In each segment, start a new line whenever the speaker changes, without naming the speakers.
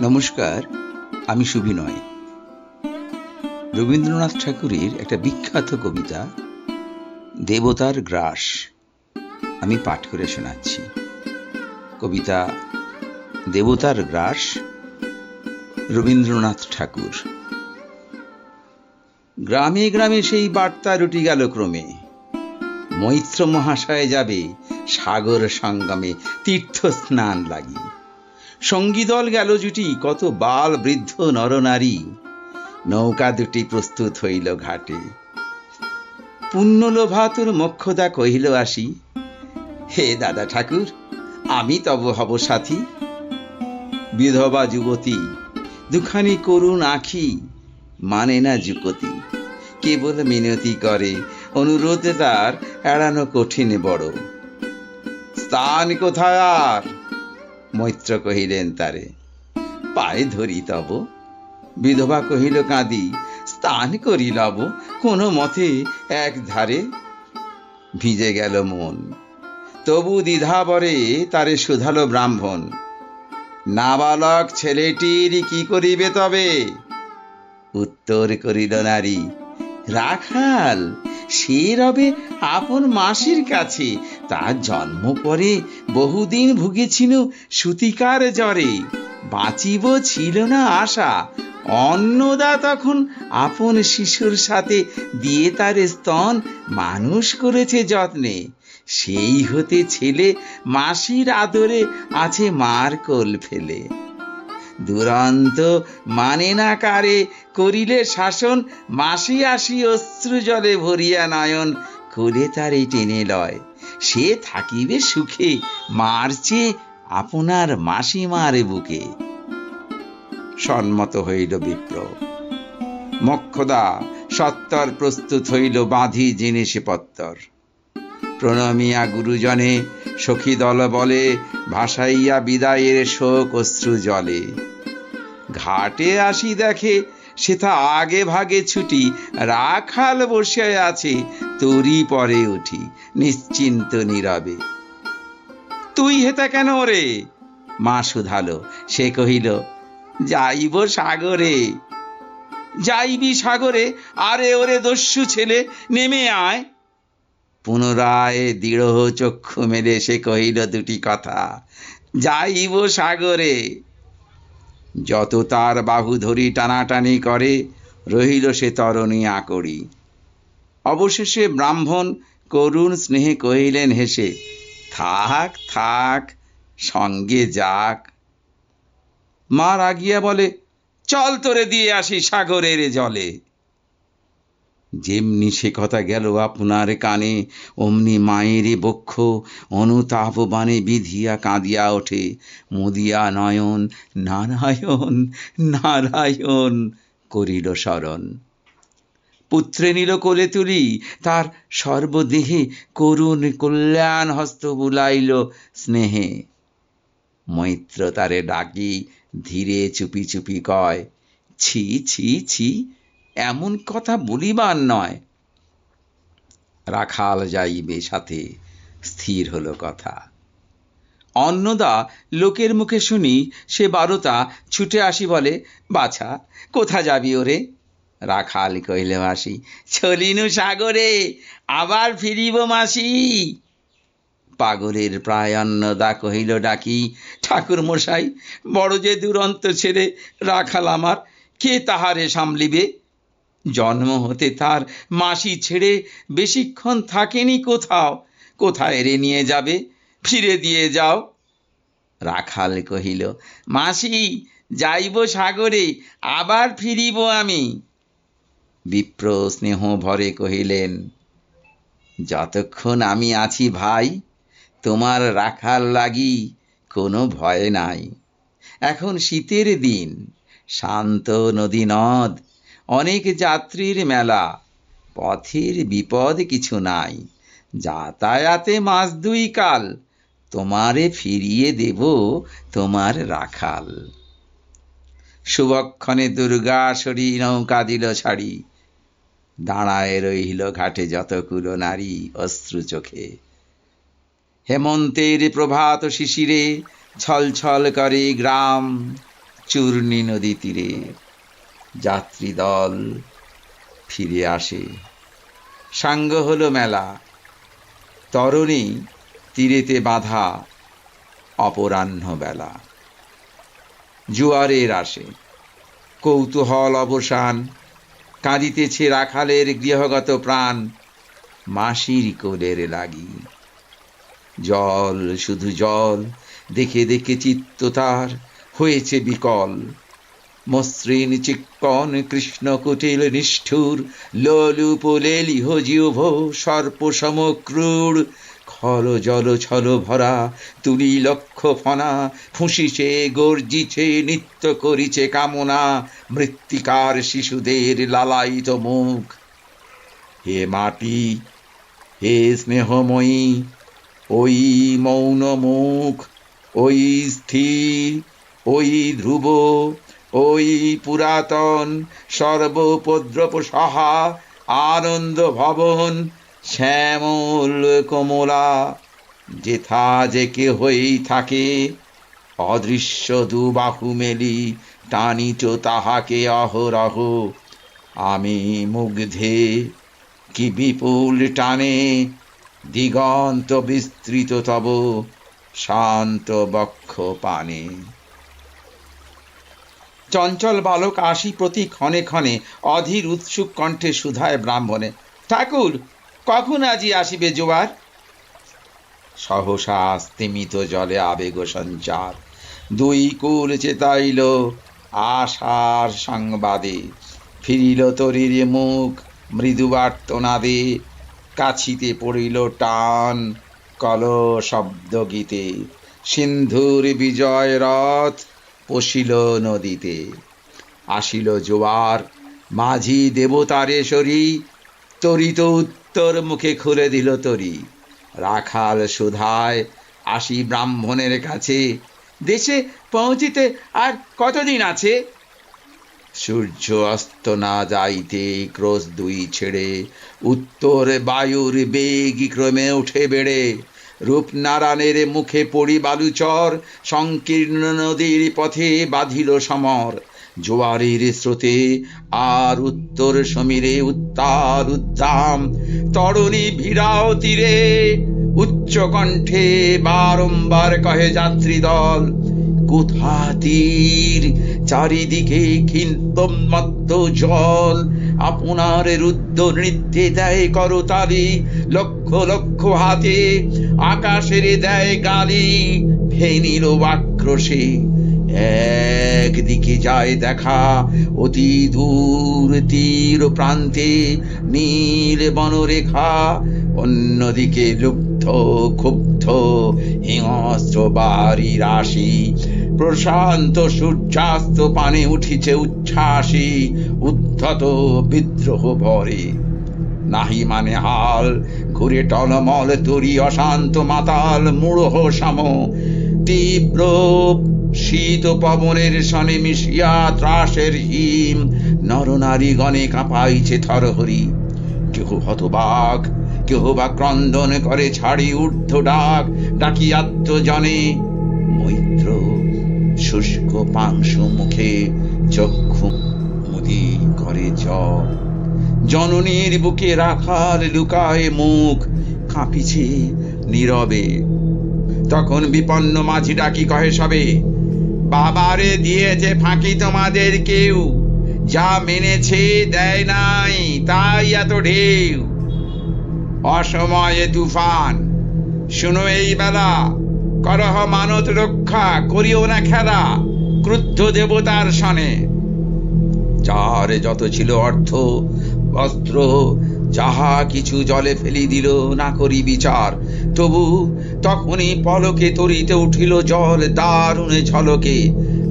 নমস্কার, আমি সুবিনয় রবীন্দ্রনাথ ঠাকুরের একটা বিখ্যাত কবিতা, দেবতার গ্রাস, আমি পাঠ করে শোনাচ্ছি। কবিতা, দেবতার গ্রাস, রবীন্দ্রনাথ ঠাকুর। গ্রামে গ্রামে সেই বার্তা রুটি গেল ক্রমে। মৈত্র মহাশয় যাবে, সাগর সঙ্গমে তীর্থ স্নান লাগি। সঙ্গীদল গেল জুটি, কত বাল বৃদ্ধ নরনারী নৌকা দুটি প্রস্তুত হইল ঘাটে। পুণ্যলোভাতুর মক্ষদা কহিল আসি। হে দাদা ঠাকুর, আমি তব হব সাথী। বিধবা যুবতী, দুখানি করুণ আখি মানে না যুকতি কেবল মিনতি করে, অনুরোধে তার এড়ানো কঠিন বড়। স্থান কোথায় আর? মৈত্র কহিলেন, তারে পায়ে ধরি তব। বিধবা কহিল, কাঁদি স্থান করি লব। কোনো মতে এক ধারে ভিজে গেল মন। তবু দ্বিধাবরে তারে শুধালো ব্রাহ্মণ। নাবালক ছেলেটির কি করিবে তবে? উত্তর করিল নারী রাখাল, সে রবে আপন মাসির কাছে। তার জন্ম পরে বহুদিন ভুগেছিল সুতিকার জ্বরে। বাঁচিব ছিল না আশা। অন্নদা তখন আপন শিশুর সাথে দিয়ে তার স্তন মানুষ করেছে যত্নে। সেই হতে ছেলে মাসির আদরে আছে মার কোল ফেলে। দুরন্ত মানে না কারে করিলে শাসন, মাসি আসি অশ্রু জলে ভরিয়া নয়ন কোলে তারে টেনে লয়। সে থাকিবে সুখে মারছে আপনার মাসি মারে বুকে। সম্মত হইল বিপ্র মক্ষদা, সত্তর প্রস্তুত হইল, বাঁধি জিনিসে পত্তর। প্রণমিয়া গুরুজনে সখী দল বলে, ভাসাইয়া বিদায়ের শোক অশ্রু জলে। ঘাটে আসি দেখে সেথা আগে ভাগে ছুটি রাখাল বসে আছে, তরি পরে উঠি, নিশ্চিন্ত নীরবে। তুই হেতা কেন রে? মা শুধালো। সে কহিল, যাইব সাগরে। যাইবি সাগরে? আরে ওরে দস্যু ছেলে, নেমে আয়। পুনরায় দৃঢ় চক্ষু মেলে সে কহিল দুটি কথা, যাইব সাগরে। যত তার বাহু ধরি টানাটানি করে, রহিল সে তরণী আকড়ি। অবশেষে ব্রাহ্মণ করুণ স্নেহে কহিলেন, হেসে, থাক থাক, সঙ্গে যাক। মা রাগিয়া বলে, চল তোরে দিয়ে আসি সাগরের জলে। যেমনি সে কথা গেল আপনার কানে, অমনি মায়ের বক্ষ অনুতাপ বানে বিধিয়া কাঁদিয়া ওঠে। মুদিয়া নয়ন, নারায়ণ নারায়ণ করিল স্মরণ পুত্রে নিল কোলে তুলি, তার সর্বদেহে করুণ কল্যাণ হস্ত বুলাইল স্নেহে। মৈত্র তারে ডাকি, ধীরে চুপি চুপি কয়, ছি ছি ছি এমন কথা বলিবার নয়। রাখাল যাইবে সাথে, স্থির হলো কথা। অন্নদা লোকের মুখে শুনি, সে বারোতা ছুটে আসি বলে, বাছা, কোথা যাবি ওরে? রাখাল কহিল, মাসি, চলিনু সাগরে, আবার ফিরিব মাসি। পাগলের প্রায় অন্নদা কহিল, ডাকি, ঠাকুর মশাই, বড় যে দুরন্ত ছেড়ে রাখাল আমার, কে তাহারে সামলিবে? জন্ম হতে তার মাসি ছেড়ে বেশিক্ষণ থাকেনি কোথাও। কোথায় রে নিয়ে যাবে? ফিরে দিয়ে যাও। রাখাল কহিল, মাসি, যাইব সাগরে, আবার ফিরিব আমি। বিপ্র স্নেহ ভরে কহিলেন, যতক্ষণ আমি আছি ভাই, তোমার রাখাল লাগি কোনো ভয় নাই। এখন শীতের দিন, শান্ত নদী নদ অনেক যাত্রীর মেলা। পথের বিপদ কিছু নাই। যাতায়াতে মাস দুই কাল। তোমারে ফিরিয়ে দেব তোমার রাখাল। শুভক্ষণে দুর্গা সরি নৌকা দিল ছাড়ি। দাঁড়ায় রইল ঘাটে যতগুলো নারী অশ্রু চোখে। হেমন্তের প্রভাত শিশিরে ছলছল করে গ্রাম চূর্ণী নদী তীরে। যাত্রী দল ফিরে আসে। সাঙ্গ হলো মেলা। তরণী তীরেতে বাঁধা অপরাহ্ন বেলা। জুয়ারের আসে। কৌতূহল অবসান। কাঁদিতেছে রাখালের গৃহগত প্রাণ। মাসির কোলের লাগি। জল, শুধু জল, দেখে দেখে চিত্ত তার হয়েছে বিকল। মসৃণ চিক্কন কৃষ্ণ কুটিল নিষ্ঠুর লোলুপ লেলিহ জিহ্ব সর্প সমক্রূর খল জল ছল ভরা, তুলি লক্ষ ফনা, ফুঁসিছে, গর্জিছে, নিত্য করিছে কামনা, মৃত্তিকার শিশুদের লালায়িত মুখ। হে মাটি, হে স্নেহময়ী, ওই মৌন মুখ ওই স্থির, ওই ধ্রুব ওই পুরাতন সর্বোপদ্রব সহা আনন্দ ভবন শ্যামল কমলা, যেথা যে কেহই থাকে, অদৃশ্য দুবাহু মেলি টানিচ তাহাকে অহরহ। আমি মুগ্ধে কি বিপুল টানে, দিগন্ত বিস্তৃত তব শান্ত বক্ষ পানে। চঞ্চল বালক আসি প্রতি ক্ষণে ক্ষণে অধীর উৎসুক কণ্ঠে সুধায় ব্রাহ্মণে। ঠাকুর, কখন আজি আসিবে জোয়ার? সহসা স্তিমিত জলে আবেগ সঞ্চার। দুই কুল চেতাইল আশার সংবাদে। ফিরিল তরির মুখ, মৃদু আর্তনাদে কাছিতে পড়িল টান কল শব্দ গীতে সিন্ধুর বিজয় রথ পশিল নদীতে। আসিল জোয়ার, মাঝি দেবতারে দেবতারেশ্বরী তরিত উত্তর মুখে খুলে দিল তরি। রাখাল সুধায় আসি ব্রাহ্মণের কাছে, দেশে পৌঁছিতে আর কতদিন আছে? সূর্য অস্ত না যাইতে ক্রোশ দুই ছেড়ে, উত্তর বায়ুর বেগ ক্রমে উঠে বেড়ে রূপনারায়ণের মুখে পড়ি বালুচর, সংকীর্ণ নদীর পথে বাঁধিল সমর। জোয়ারের স্রোতে আর উত্তর সমীরে উত্তার উদ্দাম, তরণী ভিড়াও তীরে উচ্চ কণ্ঠে বারংবার কহে যাত্রী দল, কোথা তীর? চারিদিকে খিন্তমত্ত জল, আপনার রুদ্র নৃত্যে দেয় করতালি লক্ষ লক্ষ হাতে। আকাশের দেয় গালি ফেনিল আক্রোশে একদিকে যায় দেখা অতি দূর তীর প্রান্তে নীল বনরেখা, অন্যদিকে লুব্ধ ক্ষুব্ধ হিংস্র বাড়ি রাশি, প্রশান্ত সূর্যাস্ত পানে উঠিছে উচ্ছ্বাসী, উদ্ধত বিদ্রোহ ভরে। নাহি মানে হাল ঘুরে টলমল তরি অশান্ত মাতাল মূঢ় সম তীব্র শীত পবনের সনে মিশিয়া ত্রাসের হিম নরনারী গণে কাঁপাইছে থরহরি। কেহ হতবাক, কেহ বা ক্রন্দন করে ছাড়ি ঊর্ধ্ব ডাক ডাকিয়াত্ম জনে মৈত্র শুষ্ক পাংশু মুখে চক্ষু মুদি করে জল জননীর বুকে রাখাল লুকায় মুখ কাঁপিছে নীরবে। তখন বিপন্ন মাঝি ডাকি কহে সবে? বাবারে দিয়েছে ফাঁকি তোমাদের কেউ, যা মেনেছে দেয় নাই তাই এত ঢেউ। অসময়ে তুফান, শুনো এই বেলা, করহ মানত রক্ষা, করিও না খেলা, ক্রুদ্ধ দেবতার সনে। যার যত ছিল অর্থ বস্ত্র যাহা কিছু জলে ফেলি দিল, না করি বিচার। তবু তখনই পলকে তরিতে উঠিল জল, দারুণে ঝলকে।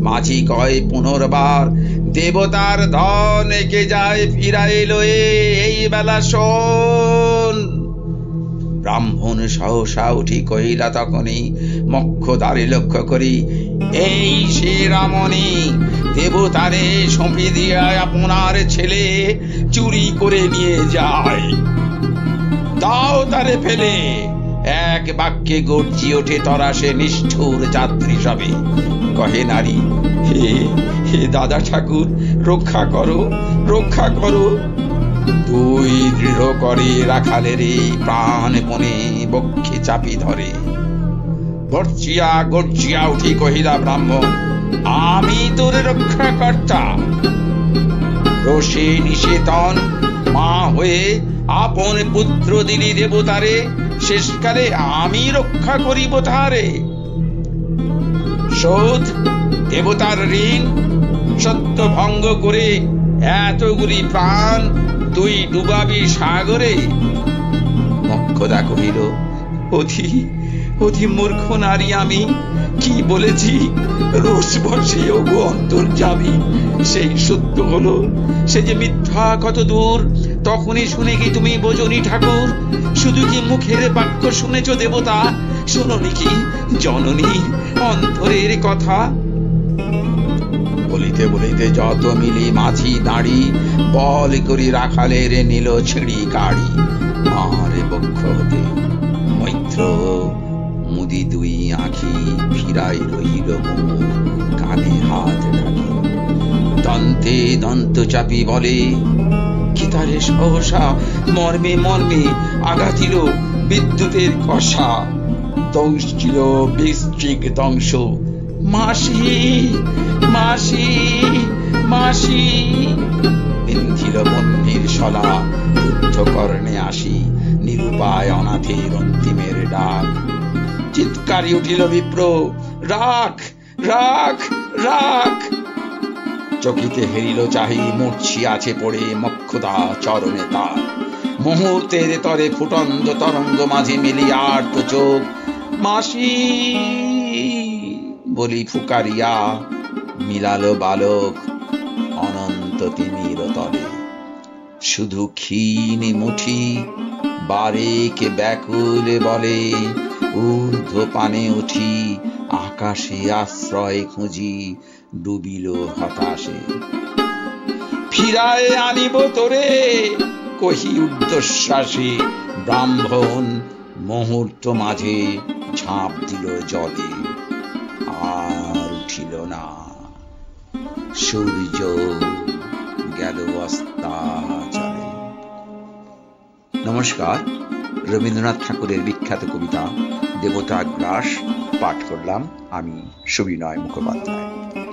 মাঝি কয়, পুনর্বার দেবতার ধন একে যায় ফিরাইল এই বেলা শোন। ব্রাহ্মণ সহসা উঠি কহিলা, তখনই মক্ষ দ্বারে লক্ষ্য করি এই সে রামণি দেবতারে সঁপি দিয়া আপনার ছেলে চুরি করে নিয়ে যায়। দাও তারে ফেলে। এক বাক্যে গর্জি ওঠে তরাসে নিষ্ঠুর যাত্রী সবে। কহে নারী, হে হে দাদা ঠাকুর, রক্ষা করো রক্ষা করো। তুই দৃঢ় করে রাখালের প্রাণ মনে বক্ষে চাপি ধরে। গর্জিয়া গর্জিয়া উঠি কহিলা ব্রাহ্মণ, আমি তোর রক্ষাকর্তা। রোষে নিষেতন মা হয়ে আপন পুত্র দিলি দেবতারে, শেষকালে আমি রক্ষা করিব তারে শোধ, দেবতার ঋণ সত্য ভঙ্গ করে এতগুলি প্রাণ তুই ডুবাবি সাগরে। মক্ষদা কহিল অধি অধি মূর্খ নারী আমি। কি বলেছি? রোষ বসে ওগো অন্তর যাবি। সেই সত্য হলো, সে যে মিথ্যা কত দূর, তখনই শুনে কি তুমি বোঝনি ঠাকুর? শুধু কি মুখের বাক্য শুনেছ দেবতা? শোনি কি? জননীর অন্তরের কথা। বলিতে বলিতে যত মিলি মাঝি দাঁড়ি, বল করি রাখালের নিল ছিঁড়ি গাড়ি মারে বক্ষ হতে মৈত্র মুদি দুই আঁখি ফিরাই রহিল কানে হাত ঢাকি দন্তে দন্ত চাপি বলে, কি তারে সহসা, মর্মে মর্মে আঘাতিল বিদ্যুতের কষা। দংশিল বৃশ্চিক দংশ মাসি মাসি মাসি। বিন্ধিল বন্যের শলা, রুদ্ধকর্ণে আসি, নিরুপায় অনাথের অন্তিমের ডাক। চিৎকারি উঠিল বিপ্র। রাখ রাখ রাখ। চকিতে হেরিল চাহি, মূর্ছি আছে পড়ে মক্ষদা চরণে তার। মুহূর্তের তরে ফুটন্দ তরঙ্গ মাঝে মিলি আর্ত চোখ। মাসি, বলি ফুকারিয়া, মিলালো বালক, অনন্ত তিমির তলে। শুধু ক্ষীণ মুঠি, বারেকে ব্যাকুলে বলে। ঊর্ধ্ব পানে উঠি, আকাশে আশ্রয় খুঁজি, ডুবিল হতাশে। ফিরায় আনিব তোরে, কহি ঊর্ধ্বশ্বাসে ব্রাহ্মণ মুহূর্ত মাঝে ঝাঁপ দিল জলে, আর উঠিল না। সূর্য গেল অস্তাচলে। নমস্কার। রবীন্দ্রনাথ ঠাকুরের বিখ্যাত কবিতা দেবতা গ্রাস পাঠ করলাম আমি সুবিনয় মুখোপাধ্যায়।